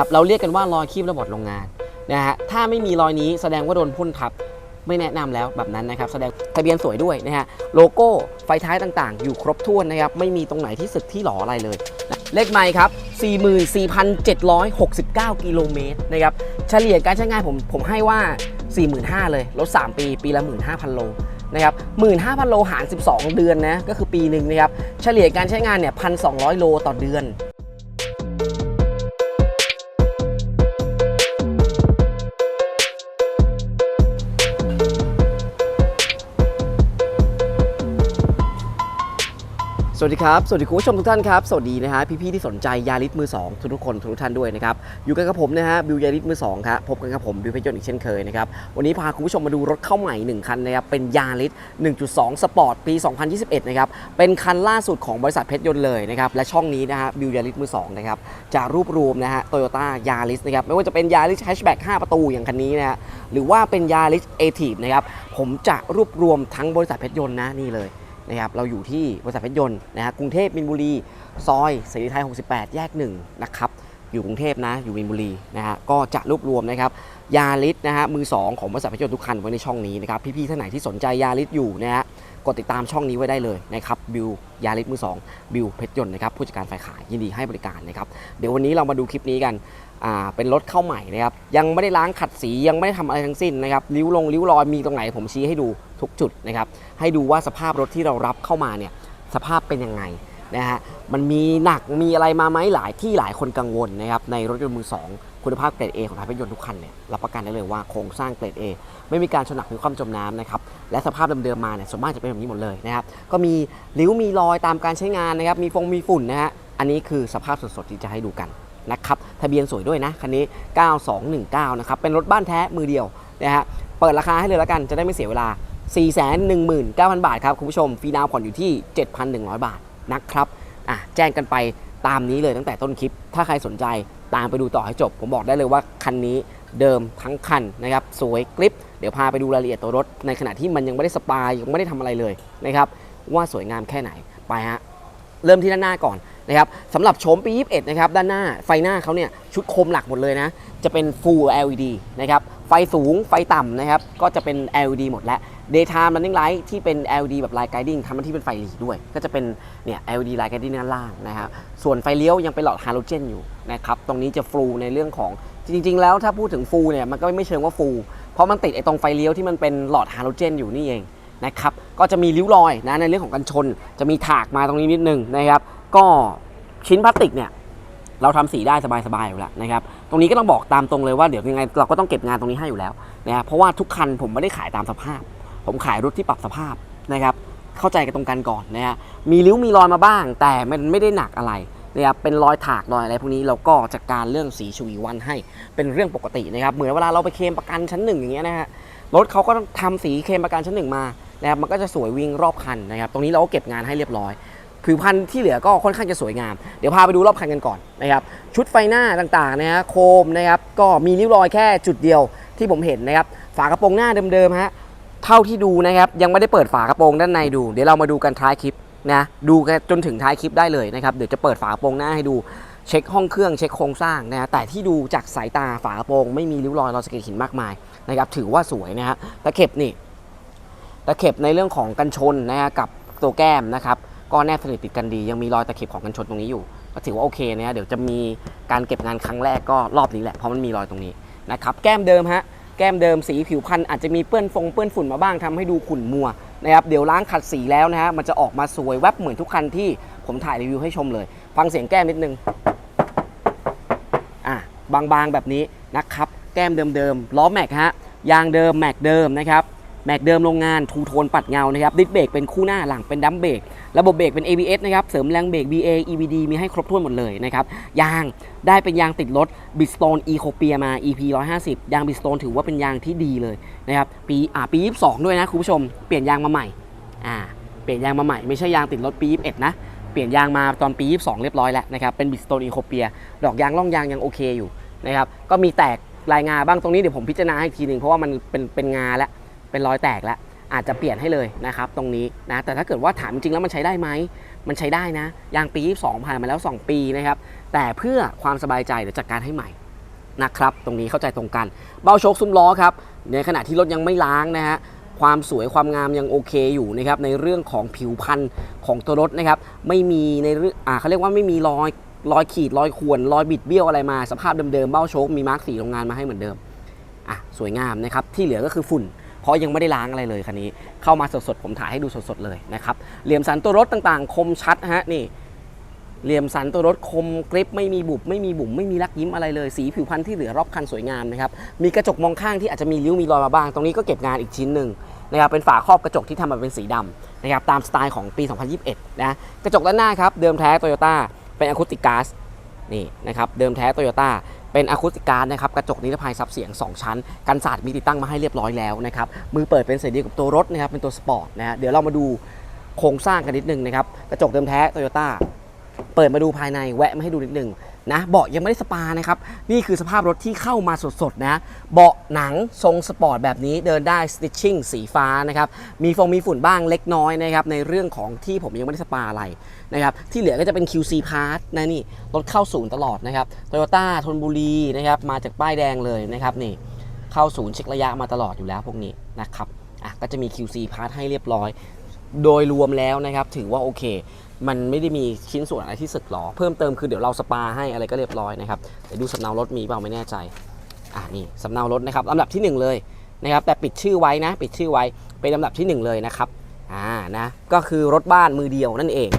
ครับเราเรียกกันว่ารอยคีบระบอดโรงงานนะฮะถ้าไม่มีรอยนี้แสดงว่าโดนพ่นทับไม่แนะนำแล้วแบบนั้นนะครับ แสดงทะเบียนสวยด้วยนะฮะโลโก้ไฟท้ายต่างๆ อยู่ครบถ้วนนะครับ ไม่มีตรงไหนที่สึกที่หลออะไรเลยนะเลขไมค์ครับ 44,769 กิโลเมตรนะครับเฉลี่ยการใช้งานผมผมให้ว่า 45,000 เลยลด3 ปี ปีละ 15,000 โลนะครับ15,000 โลหาร 12 เดือนนะก็คือปีหนึ่งนะครับเฉลี่ยการใช้งานเนี่ย 1,200 โลต่อเดือน สวัสดีครับ สวัสดีคุณผู้ชมทุกท่านครับ สวัสดีนะฮะพี่ๆที่สนใจยาริสมือ 2 ทุกๆคนทุกท่านด้วยนะครับ อยู่กันกับผมนะฮะบิวยาริสมือ2ครับพบกันกับผมบิวเพชรยนต์อีกเช่นเคยนะครับ วันนี้พาคุณผู้ชมมาดูรถเข้าใหม่ 1 คันนะครับ เป็นยาริส1.2 สปอร์ตปี 2021 นะครับ เป็นคันล่าสุดของบริษัทเพชรยนต์เลยนะครับ และช่องนี้นะฮะบิวยาริสมือ2นะครับ จะรวบรวมนะฮะโตโยต้ายาริสนะครับ ไม่ว่าจะเป็นยาริสแฮชแบ็ก5ประตูอย่างคันนี้นะฮะ หรือว่าเป็นยาริสเอทีฟนะครับ ผมจะรวบรวมทั้งบริษัทเพชรยนต์นะนี่เลย นะครับเราอยู่ที่บริษัทเพชรยนต์นะฮะกรุงเทพมินบุรี ซอยเสรีไทย 68 แยก1นะครับอยู่กรุงเทพนะอยู่มินบุรีนะฮะก็จะรวบรวมนะครับยาริสนะฮะมือ 2 ของบริษัทเพชรยนต์ทุกคันไว้ในช่องนี้นะครับพี่ๆท่านไหนที่สนใจยาริสอยู่นะฮะกดติดตามช่องนี้ไว้ได้เลยนะครับบิวยาริสมือ 2 บิวเพชรยนต์นะครับผู้จัดการฝ่ายขายยินดีให้บริการนะครับเดี๋ยววันนี้เรามาดูคลิปนี้กัน เป็นรถเข้าใหม่นะครับยังไม่ได้ล้างขัดสียังไม่ได้ทำอะไรทั้งสิ้นนะครับริ้วลงริ้วรอยมีตรงไหนผมชี้ให้ดูทุกจุดนะครับให้ดูว่าสภาพรถที่เรารับเข้ามาเนี่ยสภาพเป็นยังไงนะฮะมันมีหนักมีอะไรมาไหมหลายที่หลายคนกังวลนะครับในรถยนต์มือสองคุณภาพเกรด A ของทางรถยนต์ทุกคันเนี่ยรับประกันได้เลยว่าโครงสร้างเกรด A ไม่มีการชนหนักหรือความจมน้ำนะครับและสภาพเดิมๆมาเนี่ยส่วนมากจะเป็นแบบนี้หมดเลยนะครับก็มีริ้วมีรอยตามการใช้งานนะครับมีฟงมีฝุ่นนะฮะอันนี้คือสภาพสดๆที่จะให้ดูกัน นะครับทะเบียนสวยด้วยนะคันนี้ 9219 นะครับ เป็นรถบ้านแท้มือเดียวนะฮะเปิดราคาให้เลยแล้วกันจะได้ไม่เสียเวลา 419,000 บาทครับ คุณผู้ชมฟรีดาวผ่อนอยู่ที่ 7,100 บาทนะครับอะแจ้งกันไปตามนี้เลยตั้งแต่ต้นคลิป ถ้าใครสนใจตามไปดูต่อให้จบ ผมบอกได้เลยว่าคันนี้เดิมทั้งคันนะครับสวยกริปเดี๋ยวพาไปดูรายละเอียดตัวรถ ในขณะที่มันยังไม่ได้สปายยังไม่ได้ทำอะไรเลยนะครับว่าสวยงามแค่ไหนไปฮะเริ่มที่ด้านหน้าก่อน นะครับสำหรับโฉมปี 21 นะครับ ด้านหน้าไฟหน้าเขาเนี่ยชุดโคมหลักหมดเลยนะ จะเป็น Full LED นะครับ ไฟสูงไฟต่ำนะครับ ก็จะเป็น LED หมดแล้ว Daytime Running Light ที่เป็น LED แบบ Light Guiding ทำหน้าที่เป็นไฟหลีด้วย ก็จะเป็นเนี่ย LED Light Guiding ด้านล่างนะครับ ส่วนไฟเลี้ยวยังเป็นหลอดฮาโลเจนอยู่นะครับ ตรงนี้จะฟูในเรื่องของจริง ๆ แล้วถ้าพูดถึงฟูเนี่ยมันก็ไม่เชิงว่าฟู เพราะมันติดไอ้ตรงไฟเลี้ยวที่มันเป็นหลอดฮาโลเจนอยู่นี่เองนะครับ ก็จะมีริ้วรอยนะในเรื่องของกันชน จะมีถากมาตรงนี้นิดนึงนะครับ ก็ชิ้นพลาสติกเนี่ยเราทำสีได้สบายๆอยู่แล้วนะครับ ตรงนี้ก็ต้องบอกตามตรงเลยว่าเดี๋ยวยังไงเราก็ต้องเก็บงานตรงนี้ให้อยู่แล้วนะครับเพราะว่าทุกคันผมไม่ได้ขายตามสภาพ ผมขายรถที่ปรับสภาพนะครับ เข้าใจกันตรงกันก่อนนะฮะมีริ้วมีรอยมาบ้าง แต่มันไม่ได้หนักอะไรนะครับเป็นรอยถากรอยอะไรพวกนี้เราก็จัดการเรื่องสีชวีวันให้เป็นเรื่องปกตินะครับ เหมือนเวลาเราไปเคลมประกันชั้นหนึ่งอย่างเงี้ยนะฮะรถเขาก็ต้องทำสีเคลมประกันชั้นหนึ่งมานะครับมันก็จะสวยวิ่งรอบคันนะครับ ตรงนี้เราก็เก็บงานให้เรียบร้อย ผิวพันธุ์ที่เหลือก็ค่อนข้างจะสวยงาม เดี๋ยวพาไปดูรอบคันกันก่อนนะครับ ชุดไฟหน้าต่างๆนะฮะโคมนะครับก็มีริ้วรอยแค่จุดเดียวที่ผมเห็นนะครับ ฝากระโปรงหน้าเดิมๆฮะเท่าที่ดูนะครับยังไม่ได้เปิดฝากระโปรงด้านในดู เดี๋ยวเรามาดูกันท้ายคลิปนะดูกันจนถึงท้ายคลิปได้เลยนะครับเดี๋ยวจะเปิดฝากระโปรงหน้าให้ดูเช็คห้องเครื่องเช็คโครงสร้างนะฮะแต่ที่ดูจากสายตาฝากระโปรง ไม่มีริ้วรอยรอยสะเก็ดหินมากมายนะครับถือว่าสวยนะฮะตะเข็บนี่ตะเข็บในเรื่องของกันชนนะฮะกับตัวแก้มนะครับ ก็แนบสนิทติดกันดี ยังมีรอยตะเข็บของกันชนตรงนี้อยู่ ก็ถือว่าโอเคนะเดี๋ยวจะมีการเก็บงานครั้งแรกก็รอบนี้แหละเพราะมันมีรอยตรงนี้นะครับแก้มเดิมฮะแก้มเดิมสีผิวพันธุ์อาจจะมีเปื้อนฟงเปื้อนฝุ่นมาบ้างทำให้ดูขุ่นมัวนะครับเดี๋ยวล้างขัดสีแล้วนะฮะมันจะออกมาสวยแวบเหมือนทุกคันที่ผมถ่ายรีวิวให้ชมเลย ฟังเสียงแก้มนิดนึงอะบางๆแบบนี้นะครับแก้มเดิมๆล้อแม็กฮะยางเดิมแม็กเดิมนะครับ แม็กเดิมโรงงานทูโทนปัดเงานะครับดิสเบรกเป็นคู่หน้าหลังเป็นดัมเบรกระบบเบรกเป็น ABS นะครับเสริมแรงเบรก BA EBD มีให้ครบถ้วนหมดเลยนะครับยางได้เป็นยางติดรถ Bridgestone Ecopia มา EP 150 ยาง Bridgestone ถือว่าเป็นยางที่ดีเลยนะครับปีอ่าปี 22 ด้วยนะคุณผู้ชมเปลี่ยนยางมาใหม่อ่าเปลี่ยนยางมาใหม่ไม่ใช่ยางติดรถปี 21 นะเปลี่ยนยางมาตอนปี 22 เรียบร้อยแล้วนะครับเป็น Bridgestone Ecopia ดอกยางล่องยางยังโอเคอยู่นะครับก็มีแตกลายงาบ้างตรงนี้เดี๋ยวผมพิจารณาให้อีกทีหนึ่งเพราะว่ามันเป็นเป็นงาแล้ว เป็นรอยแตกแล้วอาจจะเปลี่ยนให้เลยนะครับตรงนี้นะแต่ถ้าเกิดว่าถามจริงแล้วมันใช้ได้ไหมมันใช้ได้นะยางปี 22 ผ่านมาแล้ว 2 ปีนะครับแต่เพื่อความสบายใจเดี๋ยวจัดการให้ใหม่นะครับตรงนี้เข้าใจตรงกัน เบ้าโชคซุ้มล้อครับในขณะที่รถยังไม่ล้างนะฮะความสวยความงามยังโอเคอยู่นะครับในเรื่องของผิวพรรณของตัวรถนะครับไม่มีในเรื่องอ่าเขาเรียกว่าไม่มีรอยรอยขีดรอยข่วนรอยบิดเบี้ยวอะไรมาสภาพเดิมๆเบ้าโชคมีมาร์กสีโรงงานมาให้เหมือนเดิมอะสวยงามนะครับที่เหลือก็คือฝุ่น เพราะยังไม่ได้ล้างอะไรเลยคันนี้ เข้ามาสดๆ ผมถ่ายให้ดูสดๆเลยนะครับ เหลี่ยมสันตัวรถต่างๆ คมชัดฮะนี่ เหลี่ยมสันตัวรถคมกริปไม่มีบุบไม่มีบุ๋มไม่มีรักยิ้มอะไรเลย สีผิวพรรณที่เหลือรอบคันสวยงามนะครับ มีกระจกมองข้างที่อาจจะมีริ้วมีรอยมาบ้าง ตรงนี้ก็เก็บงานอีกชิ้นหนึ่งนะครับเป็นฝาครอบกระจกที่ทำมาเป็นสีดำนะครับตามสไตล์ของปี 2021 นะกระจกด้านหน้าครับเดิมแท้โตโยต้าเป็นอะคูติกกาซนี่นะครับเดิมแท้โตโยต้า เป็นอะคูติกการนะครับ กระจกนิรภัยซับเสียง 2 ชั้น กันสาดมีติดตั้งมาให้เรียบร้อยแล้วนะครับ มือเปิดเป็นเสีเดียวกับตัวรถนะครับ เป็นตัวสปอร์ตนะฮะ เดี๋ยวเรามาดูโครงสร้างกันนิดนึงนะครับ กระจกเดิมแท้โตโยต้า เปิดมาดูภายในแวะมาให้ดูนิดหนึ่ง นะเบาะยังไม่ได้สปานะครับ นี่คือสภาพรถที่เข้ามาสดๆนะเบาะหนังทรงสปอร์ตแบบนี้เดินได้สติชชิ่งสีฟ้านะครับมีฟงมีฝุ่นบ้างเล็กน้อยนะครับในเรื่องของที่ผมยังไม่ได้สปาอะไรนะครับที่เหลือก็จะเป็น QC Part นะนี่รถเข้าศูนย์ตลอดนะครับโตโยต้าธนบุรีนะครับมาจากป้ายแดงเลยนะครับนี่เข้าศูนย์เช็คระยะมาตลอดอยู่แล้วพวกนี้นะครับอะก็จะมี QC Part ให้เรียบร้อย โดยรวมแล้วนะครับถือว่าโอเค มันไม่ได้มีชิ้นส่วนอะไรที่สึกหรอ เพิ่มเติมคือเดี๋ยวเราสปาให้อะไรก็เรียบร้อยนะครับเดี๋ยวดูสำเนารถมีเปล่าไม่แน่ใจอ่านี่สำเนารถนะครับลำดับที่ 1 เลยนะครับแต่ปิดชื่อไว้นะ ปิดชื่อไว้เป็นลำดับที่ 1 เลยนะครับอ่านะก็คือรถบ้านมือเดียวนั่นเอง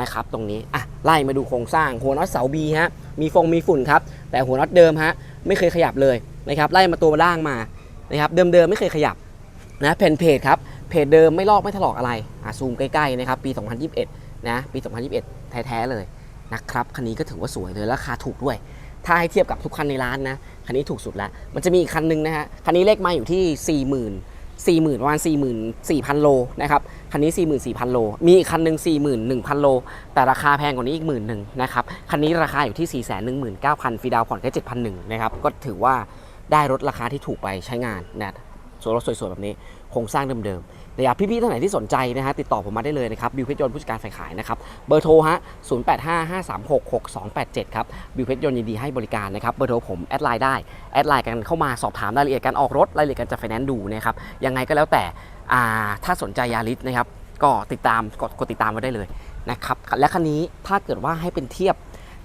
นะครับตรงนี้อะไล่มาดูโครงสร้างหัวน็อตเสาบีฮะมีฟงมีฝุ่นครับแต่หัวน็อตเดิมฮะไม่เคยขยับเลยนะครับไล่มาตัวล่างมานะครับเดิมๆไม่เคยขยับนะแผ่นเพจครับ เพจเดิมไม่ลอกไม่ถลอกอะไรอะซูมใกล้ๆนะครับปี 2021 นะปี 2021 แท้ๆเลยนะครับคันนี้ก็ถือว่าสวยเลยราคาถูกด้วย ถ้าให้เทียบกับทุกคันในร้านนะคันนี้ถูกสุดแล้ว มันจะมีอีกคันหนึงนะฮะคันนี้เลขมาอยู่ที่ 40,000 40,000ประมาณ44,000 โลนะครับ คันนี้ 44,000 โล มีอีกคันหนึ่ง41,000 โล แต่ราคาแพงกว่านี้อีกหมื่นหนึ่งนะครับ คันนี้ราคาอยู่ที่ 419,000ฟรีดาวน์ผ่อนแค่7,100นะครับ ก็ถือว่าได้รถราคาที่ถูกไปใช้งานนะส่วนรถสวยๆ แบบนี้ โครงสร้างเดิมๆ นะครับพี่ๆท่านไหนที่สนใจนะฮะติดต่อผมมาได้เลยนะครับบิวเพชรยนต์ผู้จัดการฝ่ายขายนะครับเบอร์โทรฮะ0855366287 ครับบิวเพชรยนต์ยินดีให้บริการนะครับเบอร์โทรผมแอดไลน์ได้แอดไลน์กันเข้ามาสอบถามรายละเอียดการออกรถรายละเอียดการจัดไฟแนนซ์ดูนะครับยังไงก็แล้วแต่ถ้าสนใจยาริสนะครับก็ติดตามกดกดติดตามไว้ได้เลยนะครับและคันนี้ถ้าเกิดว่าให้เป็นเทียบ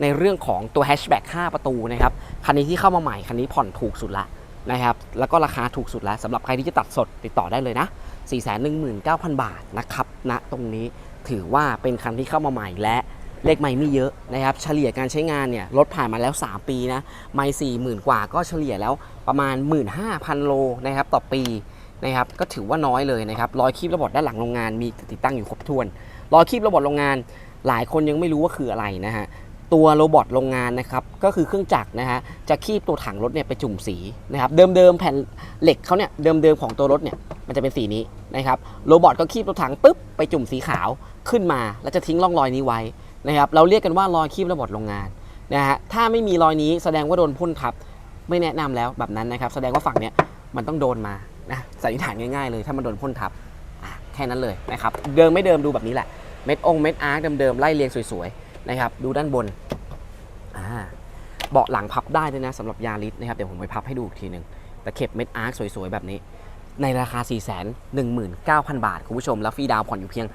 ในเรื่องของตัวแฮชแบ็ก5ประตูนะครับคันนี้ที่เข้ามาใหม่คันนี้ผ่อนถูกสุดละนะครับแล้วก็ราคาถูกสุดแล้วสำหรับใครที่จะตัดสดติดต่อได้เลยนะ 419,000 บาทนะครับณตรงนี้ถือว่าเป็นคันที่เข้ามาใหม่และเลขไม่ไม่เยอะนะครับเฉลี่ยการใช้งานเนี่ยรถผ่านมาแล้ว 3 ปีนะไม่สี่หมื่นกว่าก็เฉลี่ยแล้วประมาณ 15,000 โลนะครับต่อปีนะครับก็ถือว่าน้อยเลยนะครับรอยคีบระบบด้านหลังโรงงานมีติดตั้งอยู่ครบถ้วนรอยคีบระบบโรงงานหลายคนยังไม่รู้ว่าคืออะไรนะฮะ ตัวโรบอทโรงงานนะครับก็คือเครื่องจักรนะฮะจะคีบตัวถังรถเนี่ยไปจุ่มสีนะครับเดิมๆแผ่นเหล็กเขาเนี่ยเดิมๆของตัวรถเนี่ยมันจะเป็นสีนี้นะครับโรบอทก็คีบตัวถังปุ๊บไปจุ่มสีขาวขึ้นมา แล้วจะทิ้งร่องรอยนี้ไว้นะครับเราเรียกกันว่ารอยคีบโรบอทโรงงานนะฮะถ้าไม่มีรอยนี้แสดงว่าโดนพ่นทับไม่แนะนำแล้วแบบนั้นนะครับแสดงว่าฝั่งเนี้ยมันต้องโดนมานะสันนิษฐานง่ายๆเลย ถ้ามันโดนพ่นทับแค่นั้นเลยนะครับเดิมไม่เดิมดูแบบนี้แหละเม็ดองเม็ดอาร์คเดิมๆไล่เรียงสวยๆ นะครับ ดูด้านบนอ่าเบาะหลังพับได้ด้วยนะสำหรับยาริสนะครับ เดี๋ยวผมไปพับให้ดูอีกทีหนึ่งแต่เข็บเม็ดอาร์คสวยๆ แบบนี้ ในราคา 4 1 9 0 0 0 บาท คุณผู้ชม แล้วฟรีดาวผ่อนอยู่เพียง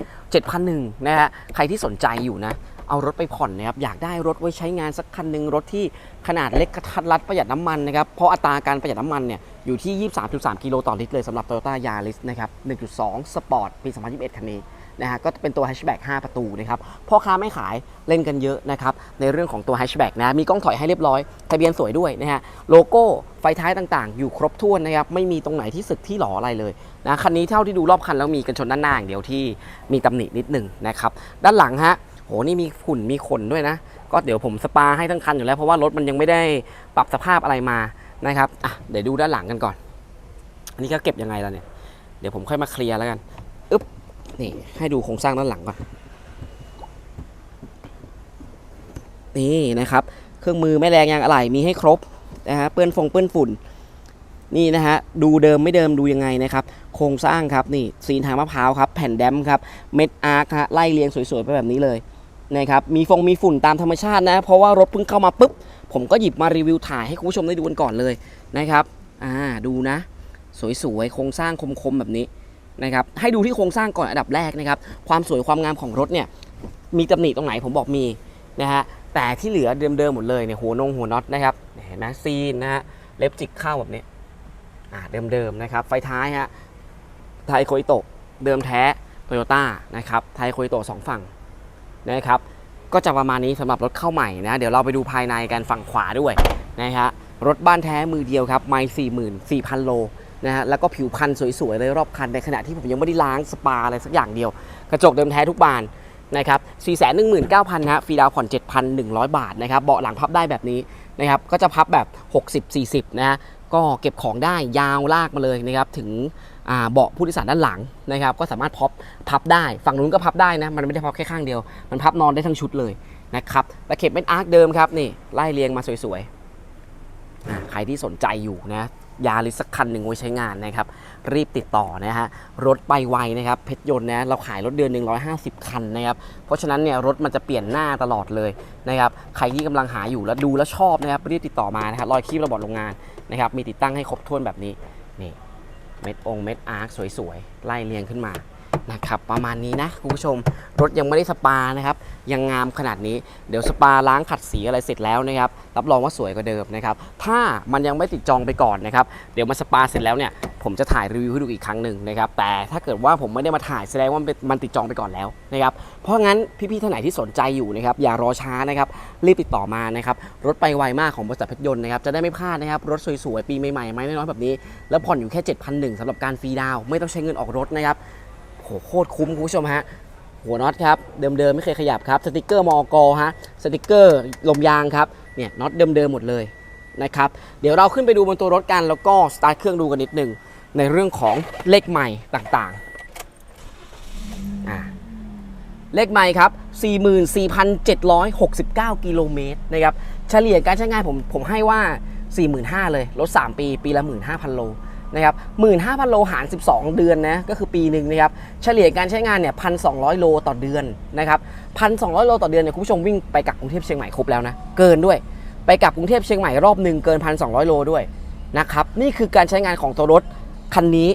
7,001นะฮะใครที่สนใจอยู่นะ เอารถไปผ่อนนะครับ อยากได้รถไว้ใช้งานสักคันหนึ่งรถที่ขนาดเล็กกระทัดรัดประหยัดน้ำมันนะครับ เพราะอัตราการประหยัดน้ำมันเนี่ยอยู่ที่ 23.3 กิโลต่อลิตรเลยสำหรับ Toyota Yaris นะครับ 1.2 Sport ปี 2021 คันนี้ นะฮะก็เป็นตัวแฮชแบ็ก5ประตูนะครับพ่อค้าไม่ขายเล่นกันเยอะนะครับในเรื่องของตัวแฮชแบ็กนะมีกล้องถอยให้เรียบร้อยทะเบียนสวยด้วยนะฮะโลโก้ไฟท้ายต่างๆ อยู่ครบถ้วนนะครับไม่มีตรงไหนที่สึกที่หลออะไรเลยนะคันนี้เท่าที่ดูรอบคันแล้วมีกันชนด้านหน้าอย่างเดียวที่มีตำหนินิดหนึ่งนะครับด้านหลังฮะโหนี่มีฝุ่นมีขนด้วยนะ ก็เดี๋ยวผมสปาให้ทั้งคันอยู่แล้ว เพราะว่ารถมันยังไม่ได้ปรับสภาพอะไรมานะครับอะเดี๋ยวดูด้านหลังกันก่อนอันนี้ก็เก็บยังไงล่ะเนี่ยเดี๋ยวผมค่อยมาเคลียร์แล้วกัน นี่ให้ดูโครงสร้างด้านหลังก่อน นี่นะครับ เครื่องมือแม่แรงยางอะไหล่มีให้ครบนะฮะเปื้อนฟงเปื้อนฝุ่น นี่นะฮะดูเดิมไม่เดิมดูยังไงนะครับ โครงสร้างครับนี่ซีนทางมะพร้าวครับแผ่นแดมครับเม็ดอาร์คฮะไล่เรียงสวยๆไปแบบนี้เลยนะครับมีฟงมีฝุ่นตามธรรมชาตินะ เพราะว่ารถเพิ่งเข้ามาปุ๊บ ผมก็หยิบมารีวิวถ่ายให้คุณผู้ชมได้ดูกันก่อนเลยนะครับ อ่าดูนะ สวยๆ โครงสร้างคมๆ แบบนี้ นะครับให้ดูที่โครงสร้างก่อนอันดับแรกนะครับความสวยความงามของรถเนี่ยมีตำหนิตรงไหนผมบอกมีนะฮะแต่ที่เหลือเดิมๆหมดเลยเนี่ยหัวนงหัวน็อตนะครับเห็นไหมซีนนะฮะเล็บจิกเข้าแบบนี้อ่าเดิมๆนะครับไฟท้ายฮะไทยโคอิโตะเดิมแท้โตโยต้านะครับไทยโคอิโตะสองฝั่งนะครับก็จะประมาณนี้สำหรับรถเข้าใหม่นะ เดี๋ยวเราไปดูภายในกันฝั่งขวาด้วยนะฮะรถบ้านแท้มือเดียวครับไม่สี่หมื่นสี่พันโล นะฮะแล้วก็ผิวพันธุ์สวยๆเลยรอบคันในขณะที่ผมยังไม่ได้ล้างสปาอะไรสักอย่างเดียว กระจกเดิมแท้ทุกบานนะครับ419,000นะฮะฟรีดาวน์ผ่อน 7,100 บาทนะครับเบาะหลังพับได้แบบนี้นะครับก็จะพับแบบ 60-40 นะฮะก็เก็บของได้ยาวลากมาเลยนะครับถึงเบาะผู้โดยสารด้านหลังนะครับก็สามารถพับพับได้ ฝั่งนู้นก็พับได้นะ มันไม่ได้พับแค่ข้างเดียว มันพับนอนได้ทั้งชุดเลยนะครับตะเข็บเป็นอาร์คเดิมครับนี่ไล่เรียงมาสวยๆใครที่สนใจอยู่นะ ยาหรือสักคันหนึ่งไว้ใช้งานนะครับ รีบติดต่อนะฮะรถไปไวนะครับเพชรยนต์นะเราขายรถเดือนหนึ่ง150 คันนะครับเพราะฉะนั้นเนี่ยรถมันจะเปลี่ยนหน้าตลอดเลยนะครับใครที่กำลังหาอยู่แล้วดูแล้วชอบนะครับรีบติดต่อมานะครับรอยคีบระบบโรงงานนะครับมีติดตั้งให้ครบถ้วนแบบนี้นี่เม็ดองเม็ดอาร์คสวยๆไล่เรียงขึ้นมา นะครับประมาณนี้นะคุณผู้ชม รถยังไม่ได้สปานะครับ ยังงามขนาดนี้เดี๋ยวสปาล้างขัดสีอะไรเสร็จแล้วนะครับ รับรองว่าสวยกว่าเดิมนะครับ ถ้ามันยังไม่ติดจองไปก่อนนะครับ เดี๋ยวมาสปาเสร็จแล้วเนี่ยผมจะถ่ายรีวิวให้ดูอีกครั้งหนึ่งนะครับ แต่ถ้าเกิดว่าผมไม่ได้มาถ่ายแสดงว่ามันติดจองไปก่อนแล้วนะครับ เพราะงั้นพี่ๆท่านไหนที่สนใจอยู่นะครับอย่ารอช้านะครับรีบติดต่อมานะครับรถไปไวมากของบริษัทเพชรยนต์นะครับจะได้ไม่พลาดนะครับรถสวยๆปีใหม่ๆไม่น้อยแบบนี้ แล้วผ่อนอยู่แค่ 7,100สำหรับการฟรีดาวน์ไม่ต้องใช้เงินออกรถนะครับ โหโคตรคุ้มคุณผู้ชมฮะ หัวน็อตครับเดิมๆไม่เคยขยับครับสติกเกอร์มอกฮะสติกเกอร์ลมยางครับเนี่ยน็อตเดิมๆหมดเลยนะครับเดี๋ยวเราขึ้นไปดูบนตัวรถกันแล้วก็สตาร์ทเครื่องดูกันนิดหนึ่งในเรื่องของเลขใหม่ต่างๆ เลขใหม่ครับ 44,769 กิโลเมตรนะครับ เฉลี่ยการใช้งานผมผมให้ว่า 45,000 เลยลด3ปี ปีละ 15,000 โล นะครับ15,000โลหาร 12 เดือนนะ ก็คือปีหนึ่งนะครับ เฉลี่ยการใช้งานเนี่ย1,200โลต่อเดือนนะครับ1,200โลต่อเดือนเนี่ยคุณผู้ชมวิ่งไปกับกรุงเทพเชียงใหม่ครบแล้วนะ เกินด้วย ไปกลับกรุงเทพเชียงใหม่รอบหนึ่งเกิน1,200โลด้วยนะครับ นี่คือการใช้งานของตัวรถคันนี้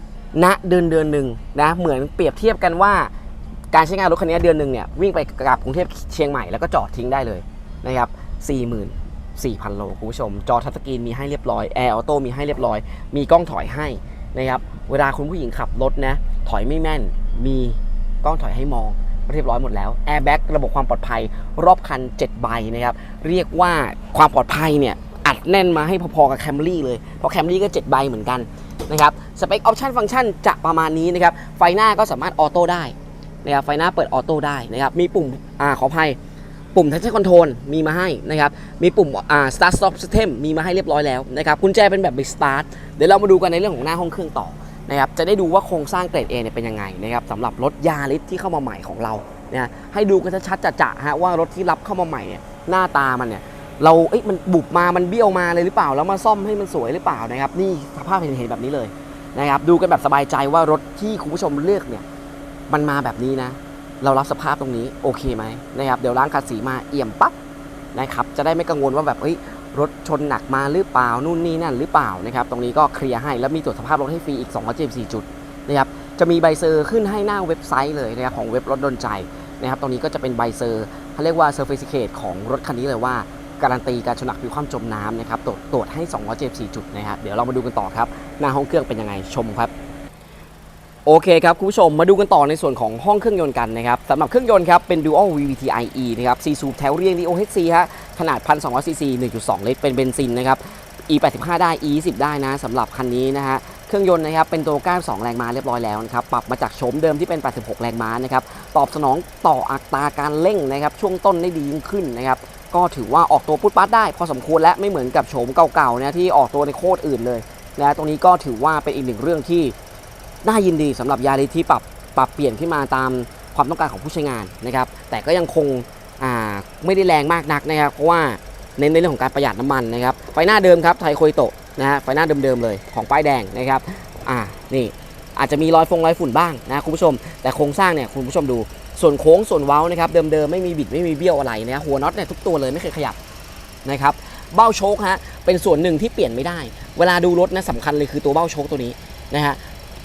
ณเดือนเดือนหนึ่งนะ เหมือนเปรียบเทียบกันว่า การใช้งานรถคันนี้เดือนหนึ่งเนี่ยวิ่งไปกลับกรุงเทพเชียงใหม่แล้วก็จอดทิ้งได้เลยนะครับ 4,000 โลคุณผู้ชม จอทัชสกรีนมีให้เรียบร้อยแอร์ออโต้มีให้เรียบร้อย มีกล้องถอยให้นะครับเวลาคุณผู้หญิงขับรถนะ ถอยไม่แม่น มีกล้องถอยให้มองเรียบร้อยหมดแล้วแอร์แบ็กระบบความปลอดภัย รอบคัน 7 ใบนะครับเรียกว่าความปลอดภัยเนี่ยอัดแน่นมาให้พอๆกับแคมรี่เลยเพราะแคมรี่ก็ 7 ใบเหมือนกันนะครับสเปคออปชันฟังก์ชันจะประมาณนี้นะครับไฟหน้าก็สามารถออโต้ได้นะครับไฟหน้าเปิดออโต้ได้นะครับมีปุ่มอ่าขออภัย ปุ่มทัชคอนโทรลมีมาให้นะครับ มีปุ่มอ่า start stop system มีมาให้เรียบร้อยแล้วนะครับกุญแจเป็นแบบ big start เดี๋ยวเรามาดูกันในเรื่องของหน้าห้องเครื่องต่อนะครับ จะได้ดูว่าโครงสร้างเกรด A เนี่ยเป็นยังไงนะครับสำหรับรถยาริสที่เข้ามาใหม่ของเรานะให้ดูกันชัดๆจะๆฮะว่ารถที่รับเข้ามาใหม่เนี่ยหน้าตามันเนี่ยเราเอ้ยมันบุบมามันเบี้ยวมาเลยหรือเปล่า แล้วมาซ่อมให้มันสวยหรือเปล่านะครับ นี่สภาพเห็นๆแบบนี้เลยนะครับ ดูกันแบบสบายใจว่ารถที่คุณผู้ชมเลือกเนี่ยมันมาแบบนี้นะ เรารับสภาพตรงนี้โอเคไหมนะครับเดี๋ยวล้างคัดสีมาเอี่ยมปั๊บนะครับจะได้ไม่กังวลว่าแบบเฮ้ยรถชนหนักมาหรือเปล่านู่นนี่นั่นหรือเปล่านะครับตรงนี้ก็เคลียร์ให้แล้วมีตรวจสภาพรถให้ฟรีอีก274จุดนะครับจะมีใบเซอร์ขึ้นให้หน้าเว็บไซต์เลยนะครับของเว็บรถดนใจนะครับตรงนี้ก็จะเป็นใบเซอร์เขาเรียกว่าเซอร์ i ิ i เค e ของรถคันนี้เลยว่าการันตีการชนหนักผิวความจมน้ำนะครับตรวจตรวจให้274จุดนะครับเดี๋ยวเรามาดูกันต่อครับ หน้าห้องเครื่องเป็นยังไงชมครับ โอเคครับคุณผู้ชมมาดูกันต่อในส่วนของห้องเครื่องยนต์กันนะครับสำหรับเครื่องยนต์ครับเป็น Dual VVT-IE นะครับ4สูบแถวเรียง DOHC ฮะขนาด 1,200ซีซี1.2 ลิตรเป็นเบนซินนะครับ E85 ได้ E20 ได้นะสำหรับคันนี้นะฮะเครื่องยนต์นะครับเป็นตัว 92 แรงม้าเรียบร้อยแล้วนะครับปรับมาจากโฉมเดิมที่เป็น 86 แรงม้านะครับตอบสนองต่ออัตราการเร่งนะครับช่วงต้นได้ดียิ่งขึ้นนะครับก็ถือว่าออกตัวพุทปัดได้ พอสมควรและไม่เหมือนกับโฉมเก่าๆนะที่ออกตัวในโคตรอื่นเลยนะตรงนี้ก็ถือว่าเป็นอีกหนึ่งเรื่องที่ น่ายินดีสำหรับยาริสที่ปรับปรับเปลี่ยนขึ้นมาตามความต้องการของผู้ใช้งานนะครับ แต่ก็ยังคงไม่ได้แรงมากนักนะครับ เพราะว่าเน้นในเรื่องของการประหยัดน้ำมันนะครับ ไฟหน้าเดิมครับไทยโคยโตะนะฮะไฟหน้าเดิมๆเลยของป้ายแดงนะครับอ่านี่อาจจะมีรอยฟงรอยฝุ่นบ้างนะคุณผู้ชม แต่โครงสร้างเนี่ยคุณผู้ชมดูส่วนโค้งส่วนเว้านะครับเดิมๆไม่มีบิดไม่มีเบี้ยวอะไรนะหัวน็อตเนี่ยทุกตัวเลยไม่เคยขยับนะครับเบ้าโชคฮะเป็นส่วนหนึ่งที่เปลี่ยนไม่ได้ เวลาดูรถนะสำคัญเลยคือตัวเบ้าโชคตัวนี้นะฮะ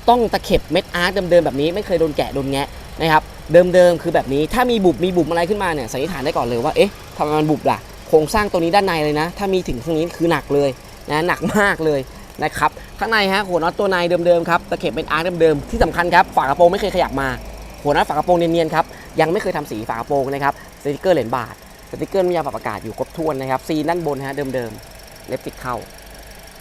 ต้องตะเข็บเม็ดอาร์ตเดิมๆแบบนี้ไม่เคยโดนแกะโดนแงะนะครับเดิมๆคือแบบนี้ถ้ามีบุบมีบุบอะไรขึ้นมาเนี่ยสันนิษฐานได้ก่อนเลยว่าเอ๊ะทำไมมันบุบล่ะโครงสร้างตัวนี้ด้านในเลยนะ ถ้ามีถึงตรงนี้คือหนักเลยนะหนักมากเลยนะครับข้างในฮะหัวน็อตตัวในเดิมๆครับตะเข็บเป็นอาร์ตเดิมๆที่สำคัญครับฝากระโปรงไม่เคยขยับมา หัวน็อตฝากระโปรงเนียนๆครับยังไม่เคยทำสีฝากระโปรงนะครับสติกเกอร์เหรียญบาทสติกเกอร์น้ำยาปรับอากาศอยู่ครบถ้วนนะครับซีนด้านบนฮะเดิมๆเล็บติดเข้า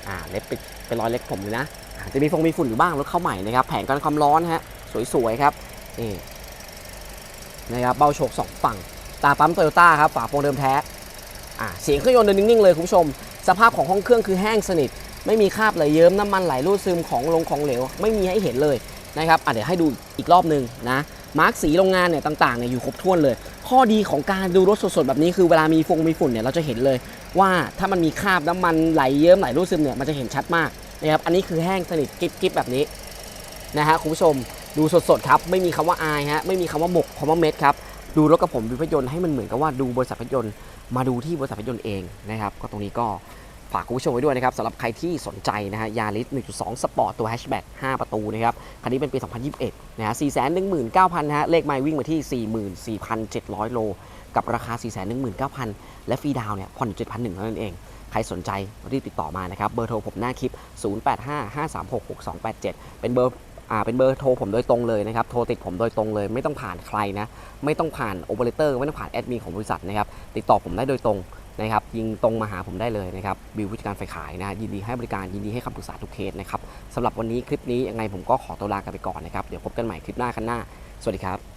อ่าเล็บปิดเป็นรอยเล็บผมอยู่นะ จะมีฟงมีฝุ่นอยู่บ้างรถเข้าใหม่นะครับแผงกันความร้อนฮะสวยๆครับนี่นะครับเบาโชคสองฝั่งตาปั๊มโตโยต้าครับฝาโปรงเดิมแท้อ่าเสียงเครื่องยนต์เดินนิ่งๆเลยคุณผู้ชม สภาพของห้องเครื่องคือแห้งสนิท ไม่มีคราบไหลเยิ้มน้ำมันไหลรูดซึมของลงของเหลว ไม่มีให้เห็นเลยนะครับอะเดี๋ยวให้ดูอีกรอบหนึ่งนะมาร์กสีโรงงานเนี่ยต่างๆเนี่ยอยู่ครบถ้วนเลย ข้อดีของการดูรถสดๆแบบนี้คือเวลามีฟงมีฝุ่นเนี่ยเราจะเห็นเลย ว่าถ้ามันมีคราบน้ำมันไหลเยิ้มไหลรูดซึมเนี่ยมันจะเห็นชัดมาก นะครับอันนี้คือแห้งสนิทกิ๊บๆแบบนี้นะฮะคุณผู้ชมดูสดๆครับไม่มีคำว่าอายฮะไม่มีคำว่าหมกคำว่าเม็ดครับดูรถกับผมดูรถยนต์ให้มันเหมือนกับว่าดูบริษัทรถยนต์มาดูที่บริษัทรถยนต์เองนะครับก็ตรงนี้ก็ฝากคุณผู้ชมไว้ด้วยนะครับสำหรับใครที่สนใจนะฮะยาริส1.2 สปอร์ตตัวแฮชแบ็ก5ประตูนะครับคันนี้เป็นปี 2021 นะฮะ 419,000นะฮะ เลขไมล์วิ่งมาที่ 44,700 โล กับราคา 419,000 และฟรีดาวเนี่ยผ่อน7,100เท่านั้นเอง รสนใจรีบติดต่อมานะครับ เบอร์โทรผมหน้าคลิป 0855366287 เป็นเบอร์อ่าเป็นเบอร์โทรผมโดยตรงเลยนะครับ โทรติดผมโดยตรงเลย ไม่ต้องผ่านใครนะ ไม่ต้องผ่านโอเปอเรเตอร์ ไม่ต้องผ่านแอดมินของบริษัทนะครับ ติดต่อผมได้โดยตรงนะครับ ยิงตรงมาหาผมได้เลยนะครับ บิวผู้จัดการไฟขายนะ ยินดีให้บริการ ยินดีให้คำปรึกษาทุกเคสนะครับสำหรับวันนี้คลิปนี้ยังไงผมก็ขอตัวลากันไปก่อนนะครับ เดี๋ยวพบกันใหม่คลิปหน้าคันหน้า สวัสดีครับ